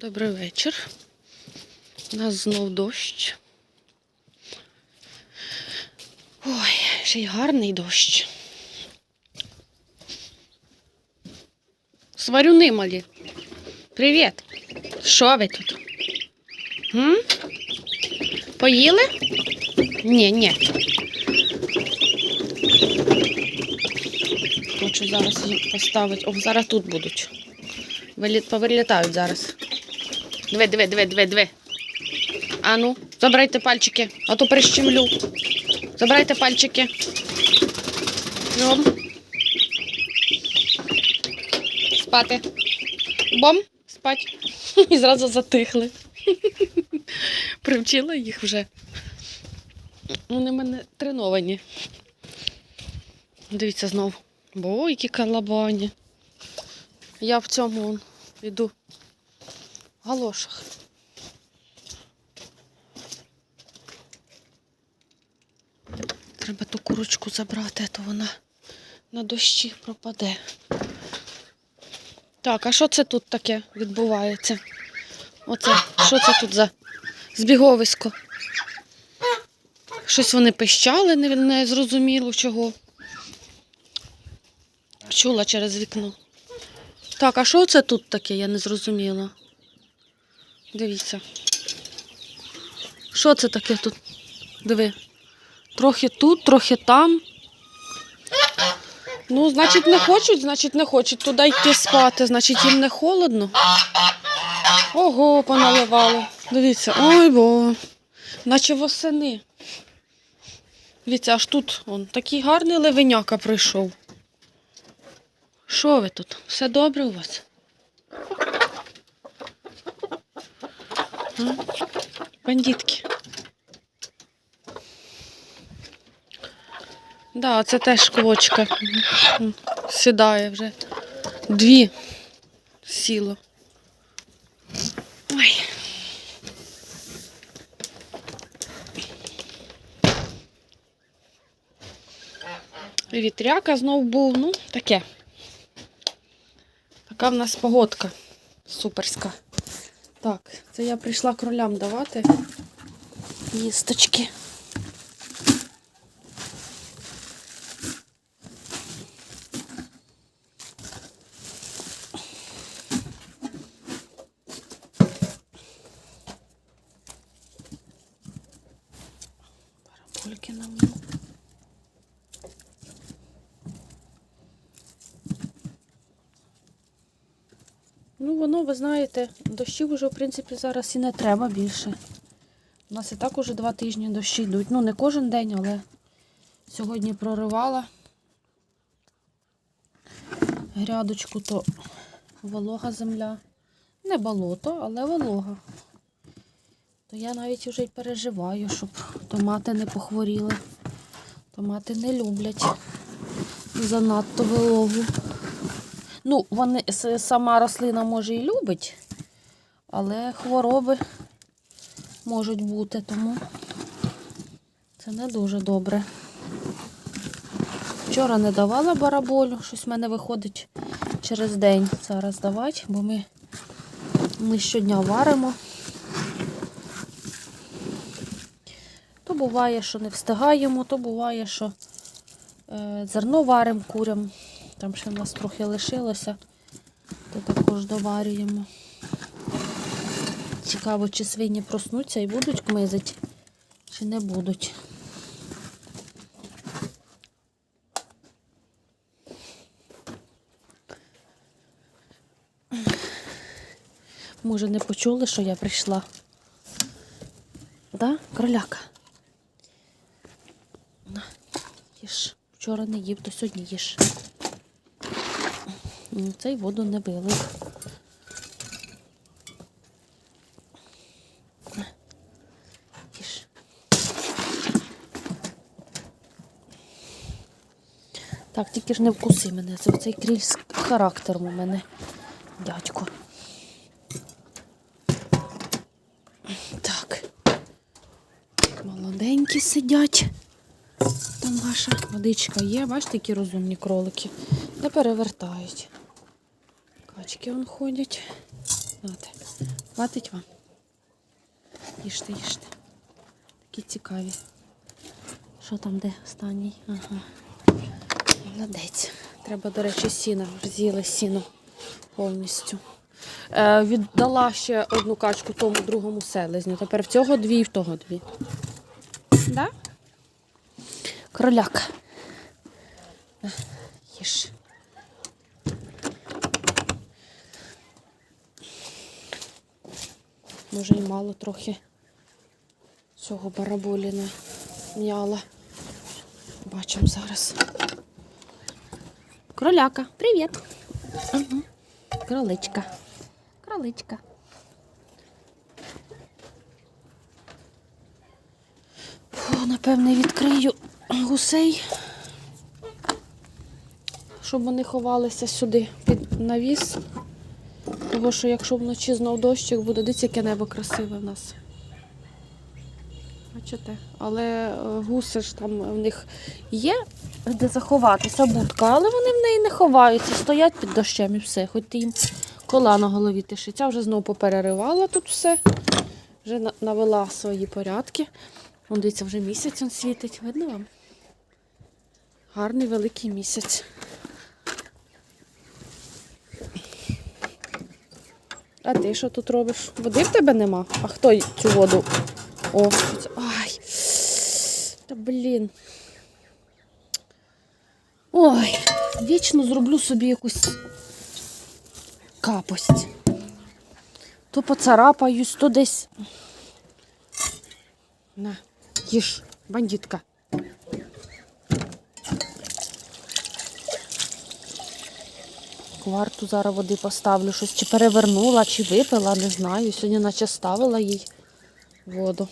Добрий вечір. У нас знов дощ. Ой, ще й гарний дощ. Сварюни малі. Привіт. Що ви тут? М? Поїли? Ні, ні. Хочу зараз поставити. О, зараз тут будуть. Виліт, повилітають зараз. Диви, диви, диви, диви, диви. Ану, забирайте пальчики, а то прищемлю. Забирайте пальчики. Бом. Спати. Бом, спать. І зразу затихли. Привчила їх вже. Вони в мене треновані. Дивіться знов. Бо, які калабані. Я в цьому йду. Галошах. Треба ту курочку забрати, а то вона на дощі пропаде. Так, а що це тут таке відбувається? Оце, що це тут за збіговисько? Щось вони пищали, не, не зрозуміло чого. Чула через вікно. Так, а що це тут таке? Я не зрозуміла. Дивіться. Що це таке тут? Диви. Трохи тут, трохи там. Ну, значить, не хочуть, значить, не хочуть туди йти спати, значить, їм не холодно. Ого, поналивало. Дивіться, ой бо. Наче восени. Дивіться, аж тут он, такий гарний левеняка прийшов. Що ви тут? Все добре у вас? А? Бандитки. Да, це теж квочка. Сідає вже. Дві сіло. Ой. Вітряка знов був, ну, таке. Така в нас погодка суперська. Так, це я прийшла кролям давати їсточки. Воно, ви знаєте, дощів вже, в принципі, зараз і не треба більше. У нас і так уже два тижні дощі йдуть. Ну, не кожен день, але сьогодні проривала грядочку, то волога земля. Не болото, але волога. То я навіть вже й переживаю, щоб томати не похворіли. Томати не люблять занадто вологу. Ну, вони, сама рослина може і любить, але хвороби можуть бути, тому це не дуже добре. Вчора не давала бараболю, щось в мене виходить через день зараз давати, бо ми, ми щодня варимо. То буває, що не встигаємо, то буває, що е, зерно варимо курям. Там ще в нас трохи лишилося, то також доварюємо. Цікаво, чи свині проснуться і будуть кмизити, чи не будуть. Може, не почули, що я прийшла? Да, кроляка? На, їж. Вчора не їв, то сьогодні їж. Цей воду не вилив. Так, тільки ж не вкуси мене. Це оцей крільський характер у мене, дядько. Так. Молоденькі сидять. Там ваша водичка є, бачите, які розумні кролики. Не перевертають. Качки вон ходять. Знаєте, Хватить вам? Їжте, їжте. Такі цікаві. Що там де останній? Ага. Молодець. Треба, до речі, сіна. Вже з'їли сіно повністю. Е, віддала ще одну качку тому другому селезню. Тепер в цього дві і в того дві. Да? Кроляк. Їж. Може і мало трохи цього бараболіна м'яла. Бачимо зараз. Кроляка, привіт. Ага. Кроличка. Кроличка. Фу, напевне, відкрию гусей, щоб вони ховалися сюди під навіс. Тому що якщо вночі знов дощик буде, дивіться, яке небо красиве в нас. Бачите? Але е, гуси ж там в них є де заховатися будка, але вони в неї не ховаються, стоять під дощем і все. Хоч ти їм кола на голові тишиться, вже знову попереривала тут все. Вже навела свої порядки. Вон, дивіться, вже місяць он світить. Видно вам? Гарний великий місяць. А ти що тут робиш? Води в тебе нема? А хто цю воду? О? Ай. Та блін. Ой, вічно зроблю собі якусь капость. То поцарапаюсь, то десь. На, їж, бандитка. Кварту зараз води поставлю, щось чи перевернула, чи випила, не знаю. Сьогодні наче ставила їй воду.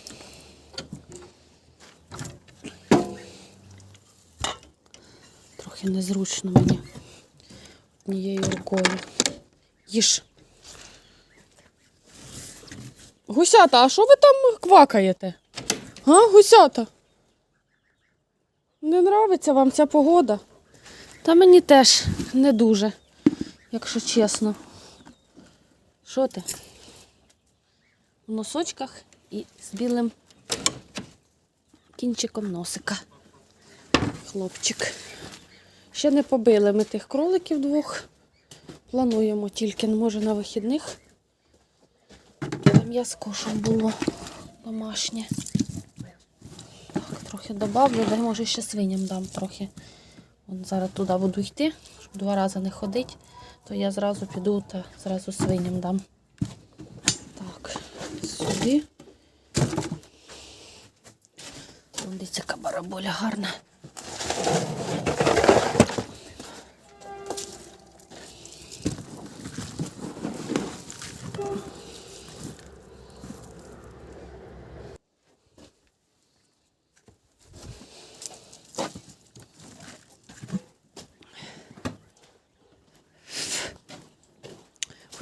Трохи незручно мені однією рукою. Їж. Гусята, а що ви там квакаєте? А, гусята? Не нравиться вам ця погода? Та мені теж не дуже, якщо чесно. Що ти? В носочках і з білим кінчиком носика. Хлопчик. Ще не побили ми тих кроликів двох. Плануємо тільки, може, на вихідних. Там м'яско, щоб було домашнє. Так, трохи добавлю, дай може ще свиням дам трохи. От зараз туди буду йти, щоб два рази не ходити, то я зразу піду та зразу свиням дам. Так, сюди. Дивіться, яка бараболя гарна.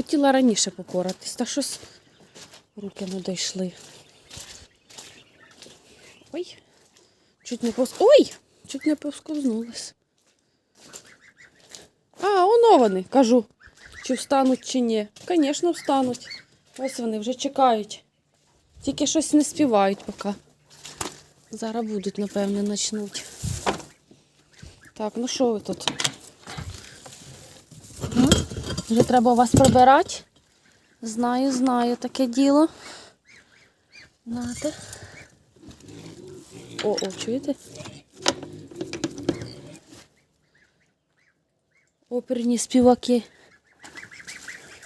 Хотіла раніше попоратись, та щось руки не дійшли. Ой, чуть не пос... Ой! Чуть не посковзнулась. А, оно вони, кажу. Чи встануть, чи ні. Звісно, встануть. Ось вони вже чекають. Тільки щось не співають поки. Зараз будуть, напевне, почнуть. Так, ну що ви тут? Вже треба вас прибирати. Знаю, знаю таке діло. Нате. О, о, чуєте? Оперні співаки.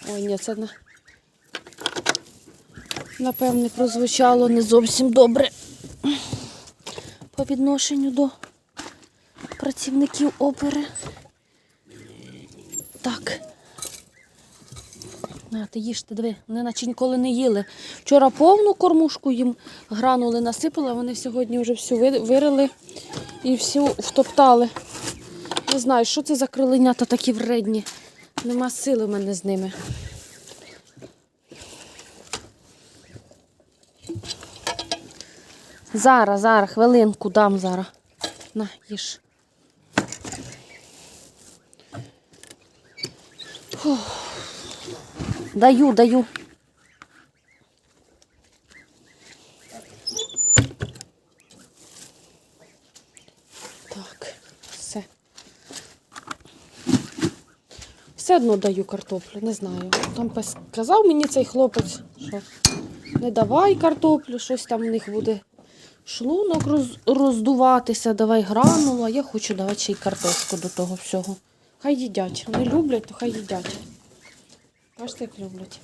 Ой, ні, це на... напевне прозвучало не зовсім добре по відношенню до працівників опери. Так. На, ти їжте, диви, вони наче ніколи не їли. Вчора повну кормушку їм гранули насипала, вони сьогодні вже всю вирили і всю втоптали. Не знаю, що це за кроленята такі вредні. Нема сили в мене з ними. Зараз, зараз, хвилинку дам зараз. На, їж. Фух. Даю, даю. Так, все. Все одно даю картоплю, не знаю. Там сказав мені цей хлопець, що не давай картоплю, щось там в них буде. Шлунок роз, роздуватися, давай гранула. Я хочу давати ще й картошку до того всього. Хай їдять. Не люблять, то хай їдять. Бачите, як люблять.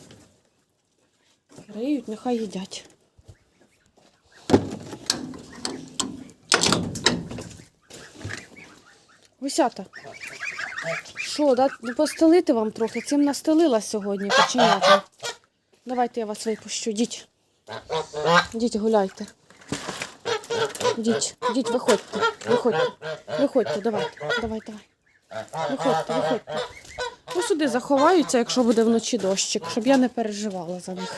Риють, нехай їдять. Висята. Що, ну, постелити вам трохи? Цим настелила сьогодні, починяти. Давайте я вас випущу. Діть. Діть, гуляйте. Діть, діть, виходьте. Виходьте. Виходьте, давай. Давай, давай. Виходьте, виходьте. Ну сюди заховаються, якщо буде вночі дощик, щоб я не переживала за них.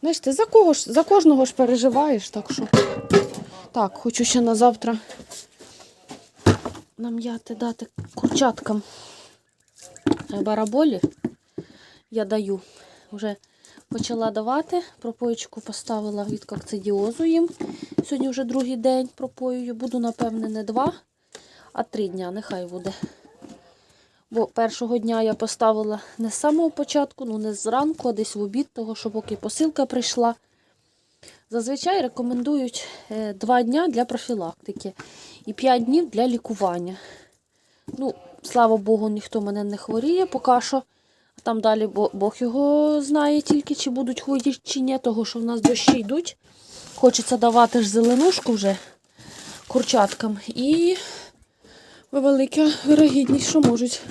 Знаєш, ти за кого ж за кожного ж переживаєш, так що. Так, хочу ще на завтра нам'яти дати курчаткам бараболі. Я даю. Вже почала давати. Пропоєчку поставила від кокцидіозу їм. Сьогодні вже другий день пропоюю. Буду, напевне, не два, а три дня. Нехай буде. Бо першого дня я поставила не з самого початку, ну не зранку, а десь в обід, того, що поки посилка прийшла. Зазвичай рекомендують е, два дня для профілактики і 5 днів для лікування. Ну, слава Богу, ніхто мене не хворіє поки що. Там далі Бо- Бог його знає тільки, чи будуть хворіти, чи ні, того що в нас дощі йдуть. Хочеться давати ж зеленушку вже курчаткам. І велика вирогідність, що можуть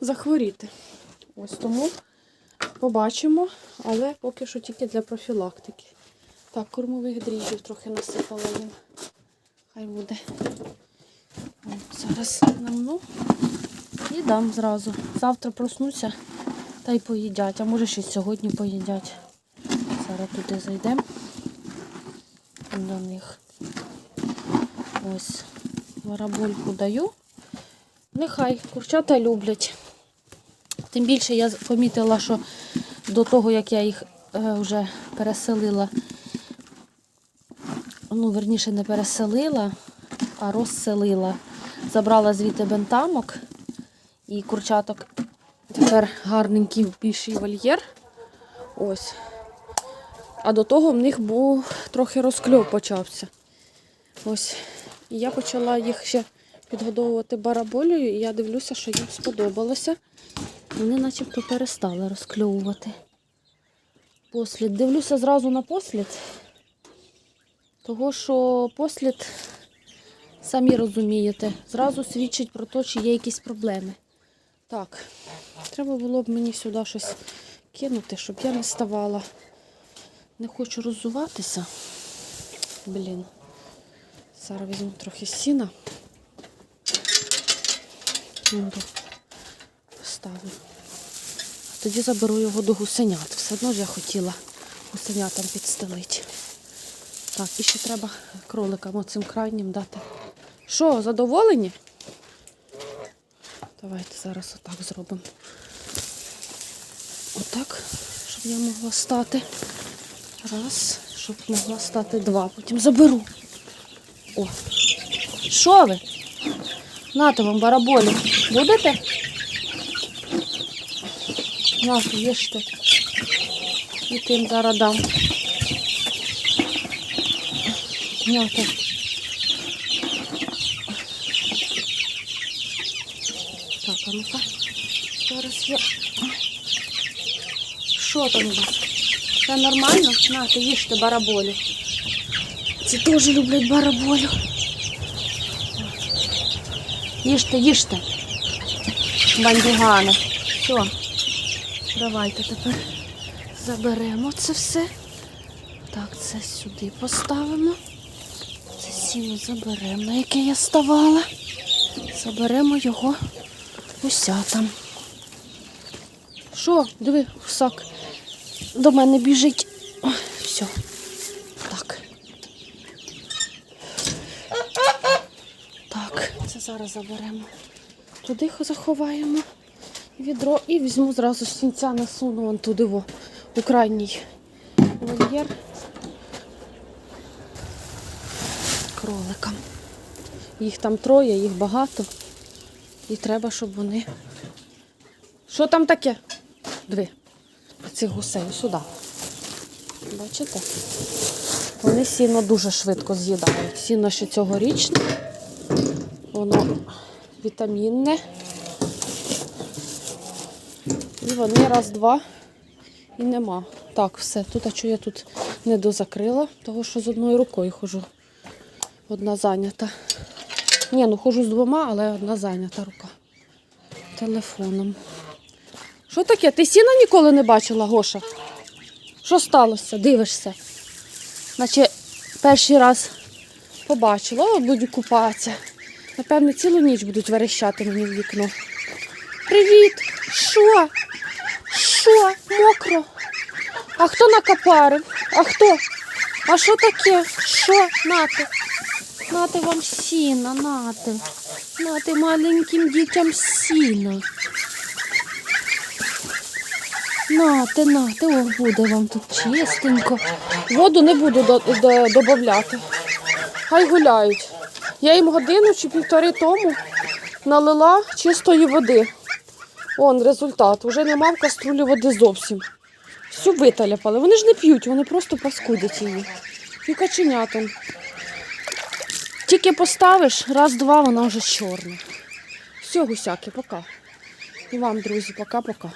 захворіти. Ось тому побачимо, але поки що тільки для профілактики. Так, кормових дріжджів трохи насипала їм. Хай буде. О, Зараз намну і дам зразу. Завтра проснуся та й поїдять. А може ще сьогодні поїдять. Зараз туди зайдемо до них. Ось барабольку даю. Нехай курчата люблять. Тим більше я помітила, що до того, як я їх е, вже переселила, ну, верніше, не переселила, а розселила. Забрала звідти бентамок і курчаток тепер гарненький більший вольєр. Ось. А до того в них був трохи розкльов почався. Ось. І я почала їх ще підгодовувати бараболею, і я дивлюся, що їм сподобалося. Вони начебто перестали розкльовувати. Послід. Дивлюся зразу на послід. Того, що послід, самі розумієте, зразу свідчить про те, чи є якісь проблеми. Так, треба було б мені сюди щось кинути, щоб я не ставала. Не хочу роззуватися. Блін. Зараз візьму трохи сіна. Буду Поставлю. Тоді заберу його до гусенят. Все одно ж я хотіла гусенятам підстелити. Так, і ще треба кроликам оцим крайнім дати. Що, задоволені? Давайте зараз отак зробимо. Отак, щоб я могла стати. Раз, щоб могла стати два. Потім заберу. О. Що ви? Нате вам бараболі. Будете? Нате, їжте. І тим зараз дам. Нате. Так, а ну-ка. Зараз я. Що там у вас? Все нормально? Нате, їжте бараболю. Ці теж люблять бараболю. Їжте, їжте. Бандюгани. Все. Давайте тепер заберемо це все. Так, це сюди поставимо. Це сіно заберемо, на яке я ставала. Заберемо його усятам. Що? Диви, гусак. До мене біжить. Ой, Все. Так. Так, це зараз заберемо. Туди заховаємо відро і візьму зразу сінця насуну вон туди во, у крайній вольєр кроликам. Їх там троє, їх багато. І треба, щоб вони Що там таке? Диви. Цих гусей сюди. Бачите? Вони сіно дуже швидко з'їдають. Сіно ще цьогорічне. Воно вітамінне. І вони раз-два і нема. Так, все. Тут, а що я тут не дозакрила, того що з одною рукою хожу. Одна зайнята. Ні, ну хожу з двома, але одна зайнята рука. Телефоном. Що таке? Ти сіна ніколи не бачила, Гоша? Що сталося? Дивишся. Наче перший раз побачила, о, буду купатися. Напевно, цілу ніч будуть верещати мені в вікно. Привіт! Що? Що? Мокро? А хто накапарив? А хто? А що таке? Що? Нате? Нате вам сіна, нате. Нате маленьким дітям сіна. Нате, нате, о, буде вам тут чистенько. Воду не буду до, до. Хай гуляють. Я їм годину чи півтори тому налила чистої води. Он результат. Уже нема в каструлі води зовсім. Всю виталяпали. Вони ж не п'ють, вони просто паскудять її. І каченятам. Тільки поставиш, раз-два, вона вже чорна. Все, гусяки, пока. І вам, друзі, пока-пока.